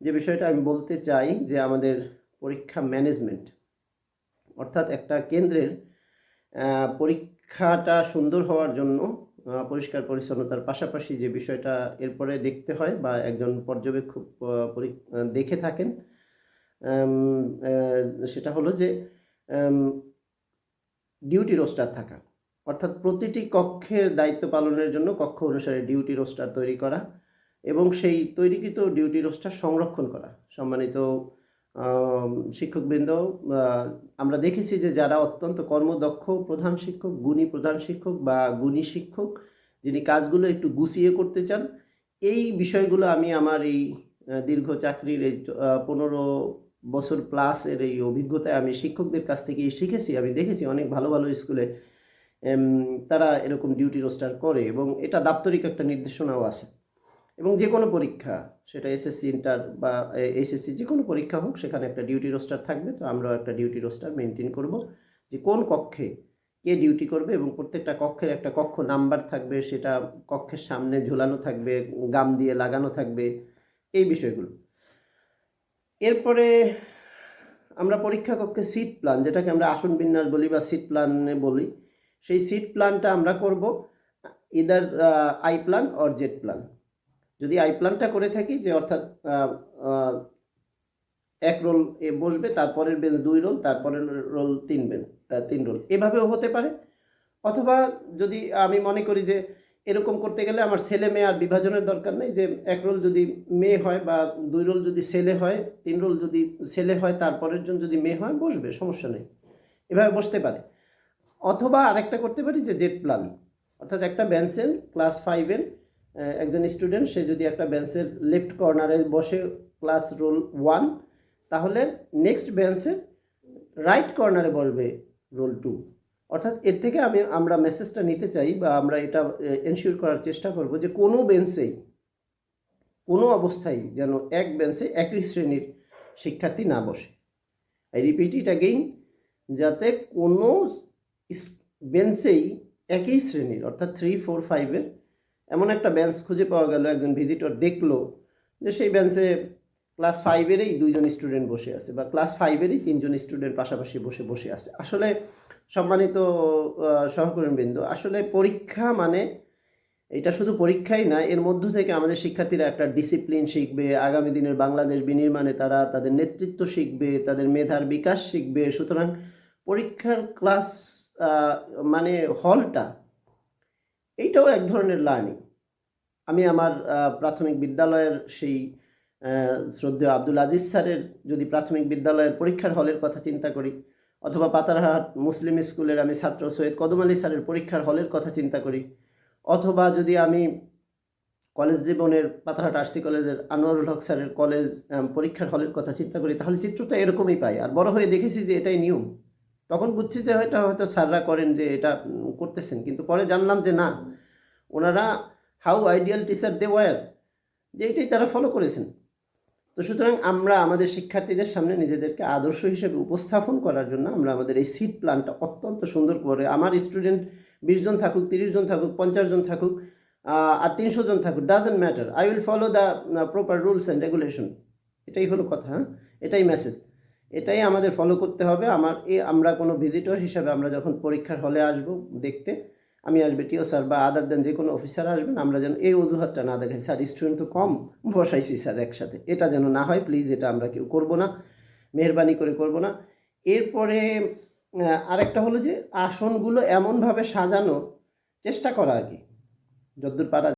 যে বিষয়টা আমি বলতে চাই যে আমাদের পরীক্ষা ম্যানেজমেন্ট অর্থাৎ একটা কেন্দ্রের পরীক্ষাটা সুন্দর হওয়ার জন্য পরিষ্কার পরিচ্ছন্নতার পাশাপাশি যে বিষয়টা এরপরে দেখতে হয় বা একজন পর্যবেক্ষক দেখে থাকেন সেটা হলো যে ডিউটি রোস্টার থাকা। অর্থাৎ প্রতিটি কক্ষের দায়িত্ব পালনের জন্য কক্ষ অনুসারে ডিউটি রোস্টার তৈরি করা এবং সেই তৈরিকৃত ডিউটি রোস্টার সংরক্ষণ করা। সম্মানিত শিক্ষকবৃন্দ আমরা দেখেছি যে যারা অত্যন্ত কর্মদক্ষ, প্রধান শিক্ষক, গুণী প্রধান শিক্ষক বা গুণী শিক্ষক, যিনি কাজগুলো একটু গুছিয়ে করতে চান, এই বিষয়গুলো আমি আমার এই দীর্ঘ চাকরির এই পনেরো বছর প্লাস এর এই অভিজ্ঞতায় আমি শিক্ষকদের কাছ থেকে শিখেছি, আমি দেখেছি অনেক ভালো ভালো স্কুলে তারা এরকম ডিউটি রোস্টার করে এবং এটা দাপ্তরিক একটা নির্দেশনাও আছে। এবং যে কোনো পরীক্ষা, সেটা এসএসসি ইন্টার বা এসএসসি যে কোনো পরীক্ষা হোক, সেখানে একটা ডিউটি রোস্টার থাকবে। তো আমরাও একটা ডিউটি রোস্টার মেনটেন করব যে কোন কক্ষে কে ডিউটি করবে এবং প্রত্যেকটা কক্ষের একটা কক্ষ নাম্বার থাকবে, সেটা কক্ষের সামনে ঝোলানো থাকবে, গাম দিয়ে লাগানো থাকবে, এই বিষয়গুলো। এরপরে আমরা পরীক্ষা কক্ষে সিট প্ল্যান যেটাকে আমরা আসন বিন্যাস বলি বা সিট প্ল্যানে বলি, সেই সিট প্ল্যানটা আমরা করব either I plan or Z plan যদি আই প্ল্যানটা করে থাকি যে অর্থাৎ এক রোল এ বসবে, তারপরের বেঞ্চ দুই রোল, তারপরের রোল তিন বেঞ্চ তিন রোল। এভাবেও হতে পারে। অথবা যদি আমি মনে করি যে এরকম করতে গেলে আমার ছেলে মেয়ে আর বিভাজনের দরকার নেই, যে এক রোল যদি মেয়ে হয় বা দুই রোল যদি ছেলে হয়, তিন রোল যদি ছেলে হয়, তারপরের জন যদি মেয়ে হয়, বসবে, সমস্যা নেই। এভাবে বসতে পারে। অথবা আরেকটা করতে পারি যে জেড প্ল্যান অর্থাৎ একটা বেঞ্চের ক্লাস ফাইভের একজন স্টুডেন্ট সে যদি একটা বেঞ্চের লেফট কর্নারে বসে ক্লাস রোল ওয়ান তাহলে নেক্সট বেঞ্চের রাইট কর্নারে বলবে রোল টু অর্থাৎ এর থেকে আমি, আমরা মেসেজটা নিতে চাই বা আমরা এটা এনশিওর করার চেষ্টা করব যে কোনো বেঞ্চেই কোনো অবস্থায় যেন এক বেঞ্চে একই শ্রেণির শিক্ষার্থী না বসে। আই রিপিট ইট অ্যাগেইন যাতে কোনো বেঞ্চেই একই শ্রেণির, অর্থাৎ থ্রি ফোর ফাইভের এমন একটা বেঞ্চ খুঁজে পাওয়া গেল, একজন ভিজিটর দেখল যে সেই বেঞ্চে ক্লাস ফাইভেরই দুইজন স্টুডেন্ট বসে আছে বা ক্লাস ফাইভেরই তিনজন স্টুডেন্ট পাশাপাশি বসে বসে আছে। আসলে সম্মানিত সহকর্মীবৃন্দ, আসলে পরীক্ষা মানে এটা শুধু পরীক্ষাই না, এর মধ্য থেকে আমাদের শিক্ষার্থীরা একটা ডিসিপ্লিন শিখবে, আগামী দিনের বাংলাদেশ বিনির্মাণে তারা তাদের নেতৃত্ব শিখবে, তাদের মেধার বিকাশ শিখবে। সুতরাং পরীক্ষার ক্লাস মানে হলটা এইটাও এক ধরনের লার্নিং আমি আমার প্রাথমিক বিদ্যালয়ের সেই শ্রদ্ধেয় আব্দুল আজিজ স্যারের যদি প্রাথমিক বিদ্যালয়ের পরীক্ষার হলের কথা চিন্তা করি, অথবা পাতারহাট মুসলিম স্কুলের আমি ছাত্র সৈয়দ কদম আলী স্যারের পরীক্ষার হলের কথা চিন্তা করি, অথবা যদি আমি কলেজ জীবনের, পাতারহাট আর্সি কলেজের আনোয়ারুল হক স্যারের কলেজ পরীক্ষার হলের কথা চিন্তা করি, তাহলে চিত্রটা এরকমই পাই। আর বড় হয়ে দেখেছি যে এটাই নিয়ম। তখন বুঝছি যে হয়তো হয়তো স্যাররা করেন যে এটা করতেছেন। কিন্তু পরে জানলাম যে না, ওনারা how ideal teacher they were যে এটাই তারা ফলো করেছেন। তো সুতরাং আমরা আমাদের শিক্ষার্থীদের সামনে নিজেদেরকে আদর্শ হিসেবে উপস্থাপন করার জন্য আমরা আমাদের এই সিট প্ল্যানটা অত্যন্ত সুন্দর করে, আমার স্টুডেন্ট বিশ জন থাকুক, তিরিশ জন থাকুক, পঞ্চাশ জন থাকুক আর তিনশো জন থাকুক doesn't matter I will follow the proper rules and regulation এটাই হলো কথা হ্যাঁ? এটাই মেসেজ এটাই আমাদের ফলো করতে হবে। আমার এ, আমরা কোনো ভিজিটর হিসাবে আমরা যখন পরীক্ষার হলে আসব দেখতে, আমি আসবে টিও স্যার বা আদার দেন যে কোনো অফিসার আসবেন, আমরা যেন এই অজুহাতটা না দেখাই। স্যার স্টুডেন্ট তো কম, বসাইছি স্যার একসাথে। এটা যেন না হয় প্লিজ এটা আমরা কেউ করব না, মেহরবানি করে করব না। এরপরে আরেকটা হলো যে আসনগুলো এমনভাবে সাজানো, চেষ্টা করা আর কি, যদ্দূর পারা